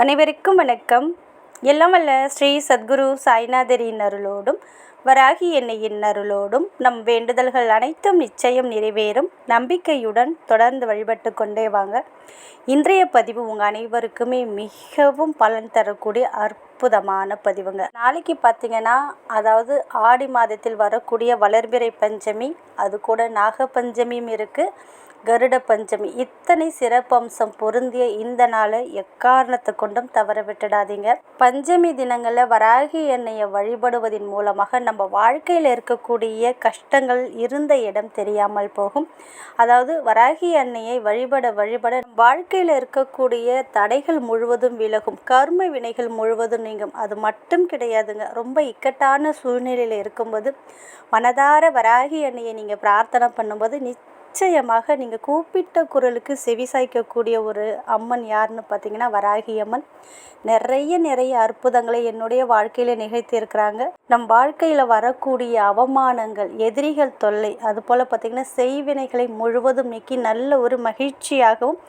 அனைவருக்கும் வணக்கம். எல்லாம் வல்ல ஸ்ரீ சத்குரு சாய்நாதரின் அருளோடும் வராகி என்னையின் அருளோடும் நம் வேண்டுதல்கள் அனைத்தும் நிச்சயம் நிறைவேறும். நம்பிக்கையுடன் தொடர்ந்து வழிபட்டு கொண்டே வாங்க. இன்றைய பதிவு உங்கள் அனைவருக்குமே மிகவும் பலன் தரக்கூடிய அற்புதமான பதிவுங்க. நாளைக்கு பார்த்தீங்கன்னா அதாவது ஆடி மாதத்தில் வரக்கூடிய வளர்பிறை பஞ்சமி அது கூட நாக பஞ்சமியும் இருக்குது கருட பஞ்சமி. இத்தனை சிறப்பம்சம் பொருந்திய இந்த நாளை எக்காரணத்தை கொண்டும் தவற விட்டுடாதீங்க. பஞ்சமி தினங்களில் வராகி எண்ணெயை வழிபடுவதன் மூலமாக நம்ம வாழ்க்கையில் இருக்கக்கூடிய கஷ்டங்கள் இருந்த இடம் தெரியாமல் போகும். அதாவது வராகி எண்ணெயை வழிபட வழிபட வாழ்க்கையில் இருக்கக்கூடிய தடைகள் முழுவதும் விலகும். கர்ம வினைகள் முழுவதும் நீங்கும். அது மட்டும் கிடையாதுங்க. ரொம்ப இக்கட்டான சூழ்நிலையில் இருக்கும்போது மனதார வராகி எண்ணெயை நீங்கள் பிரார்த்தனை பண்ணும்போது நிச்சயம் நிச்சயமாக நீங்கள் கூப்பிட்ட குரலுக்கு செவி சாய்க்கக்கூடிய ஒரு அம்மன் யாருன்னு பார்த்தீங்கன்னா வராகி அம்மன் நிறைய நிறைய அற்புதங்களை என்னுடைய வாழ்க்கையில் நிகழ்த்தியிருக்கிறாங்க. நம் வாழ்க்கையில் வரக்கூடிய அவமானங்கள் எதிரிகள் தொல்லை அதுபோல் பார்த்திங்கன்னா செய்வினைகளை முழுவதும் நீக்கி நல்ல ஒரு மகிழ்ச்சியாகவும்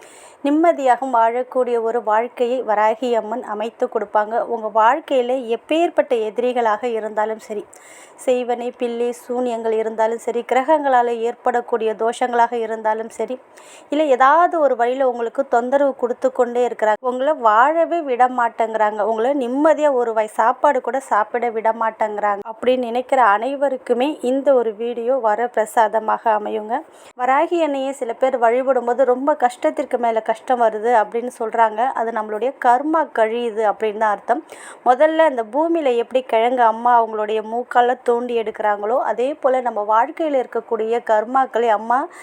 நிம்மதியாகவும் வாழக்கூடிய ஒரு வாழ்க்கையை வராகி அம்மன் அமைத்து கொடுப்பாங்க. உங்கள் வாழ்க்கையில் எப்பேற்பட்ட எதிரிகளாக இருந்தாலும் சரி செய்வனை பில்லி சூனியங்கள் இருந்தாலும் சரி கிரகங்களால் ஏற்படக்கூடிய தோஷங்கள் விஷயங்களாக இருந்தாலும் சரி இல்லை ஏதாவது ஒரு வழியில் உங்களுக்கு தொந்தரவு கொடுத்து கொண்டே இருக்கிறாங்க. உங்களை வாழவே விட மாட்டேங்கிறாங்க உங்களை நிம்மதியாக ஒரு வய சாப்பாடு கூட சாப்பிட விட மாட்டேங்கிறாங்க அப்படின்னு நினைக்கிற அனைவருக்குமே இந்த ஒரு வீடியோ வர பிரசாதமாக அமையுங்க. வராகி எண்ணெயை சில பேர் வழிபடும்போது ரொம்ப கஷ்டத்திற்கு மேலே கஷ்டம் வருது அப்படின்னு சொல்கிறாங்க அது நம்மளுடைய கர்மா கழியுது அப்படின்னு தான் அர்த்தம். முதல்ல இந்த பூமியில் எப்படி கிழங்கு அம்மா அவங்களுடைய மூக்கால் தோண்டி எடுக்கிறாங்களோ அதே போல் நம்ம வாழ்க்கையில் இருக்கக்கூடிய கர்மாக்களை அம்மா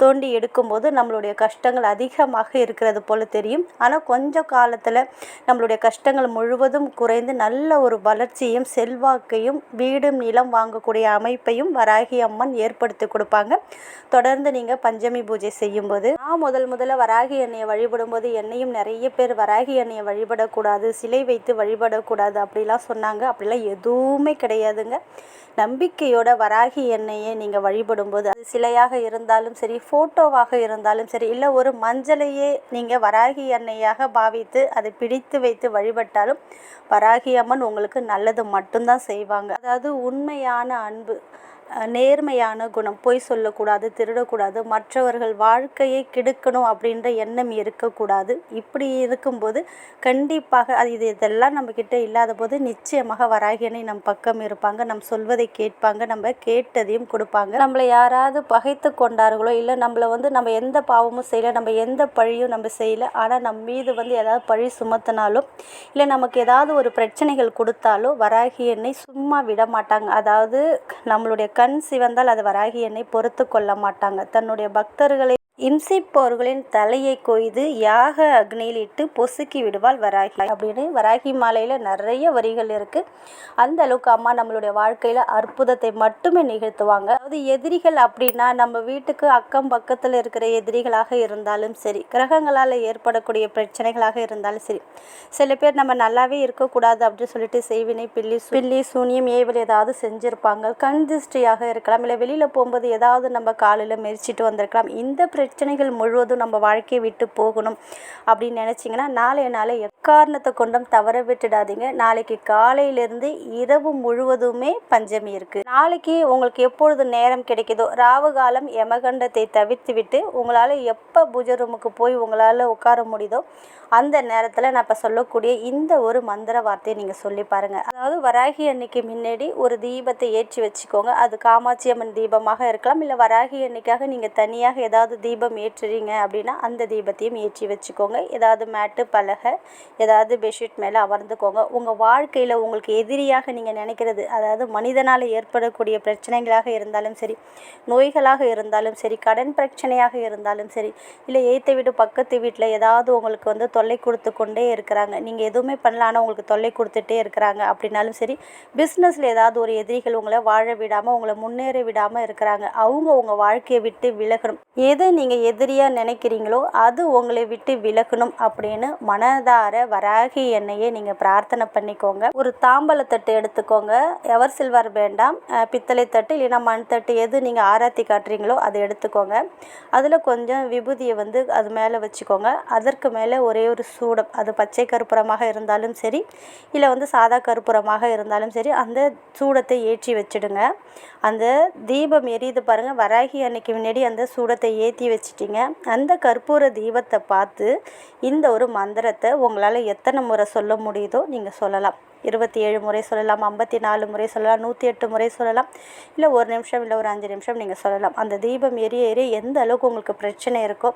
தோண்டி எடுக்கும்போது நம்மளுடைய கஷ்டங்கள் அதிகமாக இருக்கிறது போல் தெரியும். ஆனால் கொஞ்சம் காலத்தில் நம்மளுடைய கஷ்டங்கள் முழுவதும் குறைந்து நல்ல ஒரு வளர்ச்சியும் செல்வாக்கையும் வீடும் நிலம் வாங்கக்கூடிய அமைப்பையும் வராகி அம்மன் ஏற்படுத்தி கொடுப்பாங்க. தொடர்ந்து நீங்கள் பஞ்சமி பூஜை செய்யும்போது நான் முதல் முதல்ல வராகி எண்ணெயை வழிபடும்போது என்னையும் நிறைய பேர் வராகி எண்ணெயை வழிபடக்கூடாது சிலை வைத்து வழிபடக்கூடாது அப்படிலாம் சொன்னாங்க. அப்படிலாம் எதுவுமே கிடையாதுங்க. நம்பிக்கையோட வராகி எண்ணெயை நீங்கள் வழிபடும்போது அது சிலையாக இருந்தாலும் சரி ஃபோட்டோவாக இருந்தாலும் சரி இல்லை ஒரு மஞ்சளையே நீங்கள் வராகி அன்னையாக பாவித்து அதை பிடித்து வைத்து வழிபட்டாலும் வராகி அம்மன் உங்களுக்கு நல்லது மட்டும்தான் செய்வாங்க. அதாவது உண்மையான அன்பு. நேர்மையான குணம் பொய் சொல்லக்கூடாது திருடக்கூடாது மற்றவர்கள் வாழ்க்கையை கெடுக்கணும் அப்படின்ற எண்ணம் இருக்கக்கூடாது. இப்படி இருக்கும்போது கண்டிப்பாக அது இது இதெல்லாம் நம்மக்கிட்ட இல்லாத போது நிச்சயமாக வராகியனை நம் பக்கம் இருப்பாங்க. நம் சொல்வதை கேட்பாங்க. நம்ம கேட்டதையும் கொடுப்பாங்க. நம்மளை யாராவது பகைத்து கொண்டார்களோ இல்லை நம்மளை வந்து நம்ம எந்த பாவமும் செய்யலை நம்ம எந்த பழியும் நம்ம செய்யலை ஆனால் நம் மீது வந்து ஏதாவது பழி சுமத்தினாலோ இல்லை நமக்கு ஏதாவது ஒரு பிரச்சனைகள் கொடுத்தாலோ வராகி எண்ணெய் சும்மா விட மாட்டாங்க. அதாவது நம்மளுடைய கண் சிவந்தால் அது வராகி என்னை பொறுத்து கொள்ள மாட்டாங்க. தன்னுடைய பக்தர்களை இம்சிப்போர்களின் தலையை கொய்து யாக அக்னியில் இட்டு பொசுக்கி விடுவாள் வராகி. அப்படின்னு வராகி மாலையில் நிறைய வரிகள் இருக்குது அந்த அளவுக்கு அம்மா நம்மளுடைய வாழ்க்கையில் அற்புதத்தை மட்டுமே நிகழ்த்துவாங்க. அதாவது எதிரிகள் அப்படின்னா நம்ம வீட்டுக்கு அக்கம் பக்கத்தில் இருக்கிற எதிரிகளாக இருந்தாலும் சரி கிரகங்களால் ஏற்படக்கூடிய பிரச்சனைகளாக இருந்தாலும் சரி சில பேர் நம்ம நல்லாவே இருக்கக்கூடாது அப்படின்னு சொல்லிட்டு செய்வினை பில்லி பில்லி சூனியம் ஏவல் ஏதாவது செஞ்சுருப்பாங்க. கண் திருஷ்டியாக இருக்கலாம். இல்லை வெளியில் போகும்போது ஏதாவது நம்ம காலையில் மெரிச்சிட்டு வந்திருக்கலாம். இந்த பிரச்சனைகள் முழுவதும் நம்ம வாழ்க்கையை விட்டு போகணும் அப்படின்னு நினச்சிங்கன்னா நாளைய நாளை எக்காரணத்தை கொண்டும் தவற விட்டுடாதீங்க. நாளைக்கு காலையிலேருந்து இரவு முழுவதுமே பஞ்சமி இருக்குது நாளைக்கு உங்களுக்கு எப்பொழுது நேரம் கிடைக்குதோ ராவு காலம் யமகண்டத்தை தவிர்த்து விட்டு உங்களால் எப்போ பூஜை ரூமுக்கு போய் உங்களால் உட்கார முடியுதோ அந்த நேரத்தில் நான் இப்போ சொல்லக்கூடிய இந்த ஒரு மந்திர வார்த்தையை நீங்கள் சொல்லி பாருங்கள் அதாவது வராகி அன்னைக்கு முன்னாடி ஒரு தீபத்தை ஏற்றி வச்சுக்கோங்க. அது காமாட்சி அம்மன் தீபமாக இருக்கலாம் இல்லை வராகி அன்னைக்காக நீங்கள் தனியாக ஏதாவது தீபம் ஏற்றுறீங்க அப்படின்னா அந்த தீபத்தையும் ஏற்றி வச்சுக்கோங்க. ஏதாவது மேட்டு பலகை ஏதாவது பெட்ஷீட் மேலே அமர்ந்துக்கோங்க. உங்கள் வாழ்க்கையில் உங்களுக்கு எதிரியாக நீங்கள் நினைக்கிறது அதாவது மனிதனால் ஏற்படக்கூடிய பிரச்சனைகளாக இருந்தாலும் சரி நோய்களாக இருந்தாலும் சரி கடன் பிரச்சனையாக இருந்தாலும் சரி இல்லை ஏற்ற வீடு பக்கத்து வீட்டில் ஏதாவது உங்களுக்கு வந்து தொல்லை கொடுத்து கொண்டே இருக்கிறாங்க. நீங்கள் எதுவுமே பண்ணல ஆனால் உங்களுக்கு தொல்லை கொடுத்துட்டே இருக்கிறாங்க அப்படின்னாலும் சரி பிஸ்னஸில் ஏதாவது ஒரு எதிரிகள் உங்களை வாழ விடாமல் உங்களை முன்னேற விடாமல் இருக்கிறாங்க. அவங்க உங்கள் வாழ்க்கையை விட்டு விலகணும். எதை நீங்கள் எதிரியாக நினைக்கிறீங்களோ அது உங்களை விட்டு விலகணும் அப்படின்னு மனதார வராகி எண்ணெயை நீங்கள் பிரார்த்தனை பண்ணிக்கோங்க. ஒரு தாம்பலத்தட்டு எடுத்துக்கோங்க. எவர் சில்வர் வேண்டாம். பித்தளை தட்டு இல்லைன்னா மண் தட்டு எது நீங்கள் ஆராத்தி காட்டுறீங்களோ அதை எடுத்துக்கோங்க. அதில் கொஞ்சம் விபூதியை வந்து அது மேலே வச்சுக்கோங்க. அதற்கு மேலே ஒரே ஒரு சூடம். அது பச்சை கற்பூரமாக இருந்தாலும் சரி இல்லை வந்து சாதா கற்பூரமாக இருந்தாலும் சரி அந்த சூடத்தை ஏற்றி வச்சிடுங்க. அந்த தீபம் எரியுது பாருங்கள் வராகி அன்னைக்கு முன்னாடி அந்த சூடத்தை ஏற்றி வச்சிட்டிங்க. அந்த கற்பூர தீபத்தை பார்த்து இந்த ஒரு மந்திரத்தை உங்களால் எத்தனை முறை சொல்ல முடியுதோ நீங்கள் சொல்லலாம். இருபத்தி ஏழு முறை சொல்லலாம் ஐம்பத்தி நாலு முறை சொல்லலாம் நூற்றி எட்டு முறை சொல்லலாம். இல்லை ஒரு நிமிஷம் இல்லை ஒரு அஞ்சு நிமிஷம் நீங்கள் சொல்லலாம். அந்த தீபம் எரிய எரிய எந்த அளவுக்கு உங்களுக்கு பிரச்சனை இருக்கோ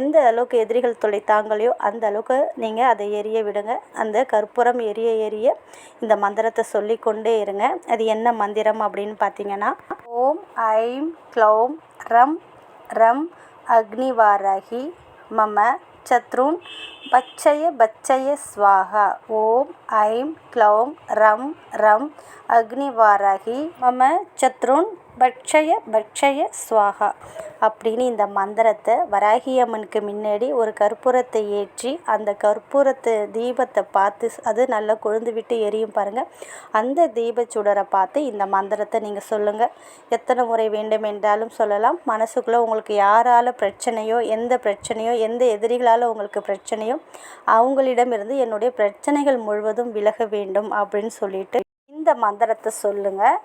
எந்த அளவுக்கு எதிரிகள் தொலைத்தாங்களையோ அந்த அளவுக்கு நீங்கள் அதை எரிய விடுங்க. அந்த கற்பூரம் எரிய எரிய இந்த மந்திரத்தை சொல்லி கொண்டே இருங்க. அது என்ன மந்திரம் அப்படின்னு பார்த்தீங்கன்னா ஓம் ஐம் க்ளௌம் ரம் ரம் அக்னிவாராகி மம சத்ருன் பச்சய பச்சய ஸ்வாஹா ஓம் ஐம் க்ளௌம் ரம் ரம் அக்னிவாராகி மம சத்ருன் பட்சய பட்சய ஸ்வாகா அப்படின்னு இந்த மந்திரத்தை வராகி அம்மனுக்கு முன்னாடி ஒரு கற்பூரத்தை ஏற்றி அந்த கற்பூரத்தை தீபத்தை பார்த்து அது நல்லா கொழுந்து விட்டு எரியும் பாருங்கள் அந்த தீப சுடரை பார்த்து இந்த மந்திரத்தை நீங்கள் சொல்லுங்கள் எத்தனை முறை வேண்டும் என்றாலும் சொல்லலாம். மனசுக்குள்ளே உங்களுக்கு யாரால் பிரச்சனையோ எந்த பிரச்சனையோ எந்த எதிரிகளால் உங்களுக்கு பிரச்சனையோ அவங்களிடமிருந்து என்னுடைய பிரச்சனைகள் முழுவதும் விலக வேண்டும் அப்படின்னு சொல்லிட்டு இந்த மந்திரத்தை சொல்லுங்கள்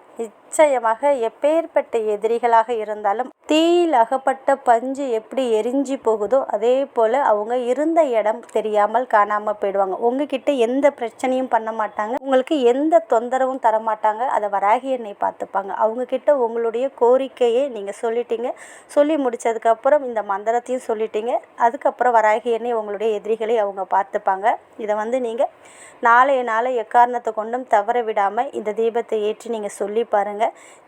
நிச்சயமாக எப்பேற்பட்ட எதிரிகளாக இருந்தாலும் தீயில் அகப்பட்ட பஞ்சு எப்படி எரிஞ்சு போகுதோ அதே போல் அவங்க இருந்த இடம் தெரியாமல் காணாமல் போயிடுவாங்க. உங்ககிட்ட எந்த பிரச்சனையும் பண்ண மாட்டாங்க. உங்களுக்கு எந்த தொந்தரவும் தர மாட்டாங்க. அதை வராகி என்னை பார்த்துப்பாங்க. அவங்கக்கிட்ட உங்களுடைய கோரிக்கையை நீங்கள் சொல்லிட்டீங்க. சொல்லி முடித்ததுக்கப்புறம் இந்த மந்திரத்தையும் சொல்லிட்டீங்க. அதுக்கப்புறம் வராகி எண்ணெய் உங்களுடைய எதிரிகளை அவங்க பார்த்துப்பாங்க. இதை வந்து நீங்கள் நாளைய நாளை எக்காரணத்தை கொண்டும் தவற விடாமல் இந்த தீபத்தை ஏற்றி நீங்கள் சொல்லி பாருங்கள்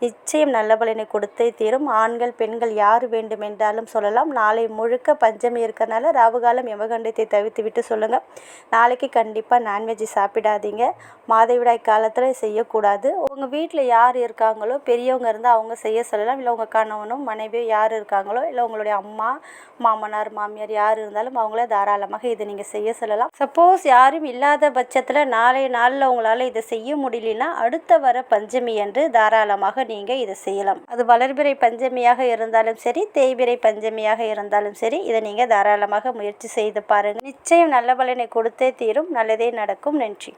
நிச்சயம் நல்ல பலனை கொடுத்தே தீரும். ஆண்கள் பெண்கள் யார் வேண்டுமென்றாலும் சொல்லலாம். நாளை முழுக்க பஞ்சமி இருக்கிறனால ராவுகாலம் யமகண்டத்தை தவிர்த்து விட்டு சொல்லுங்கள் நாளைக்கு கண்டிப்பாக நான்வெஜ் சாப்பிடாதீங்க. மாதவிடாய் காலத்தில் செய்யக்கூடாது. உங்கள் வீட்டில் யார் இருக்காங்களோ பெரியவங்க இருந்தால் அவங்க செய்ய சொல்லலாம். இல்லை உங்கள் கணவனும் மனைவியோ யார் இருக்காங்களோ இல்லை உங்களுடைய அம்மா மாமனார் மாமியார் யார் இருந்தாலும் அவங்கள தாராளமாக இதை நீங்கள் செய்ய சொல்லலாம். சப்போஸ் யாரும் இல்லாத பட்சத்தில் நாளைய நாளில் உங்களால் இதை செய்ய முடியலன்னா அடுத்த வர பஞ்சமி என்று அன்று தாராளமாக நீங்கள் இதை செய்யலாம். அது வளர்பிறை பஞ்சமியாக இருந்தாலும் சரி தேய்பிறை பஞ்சமியாக இருந்தாலும் சரி இதை நீங்கள் தாராளமாக முயற்சி செய்து பாருங்கள் நிச்சயம் நல்ல பலனை கொடுத்தே தீரும். நல்லதே நடக்கும். நன்றி.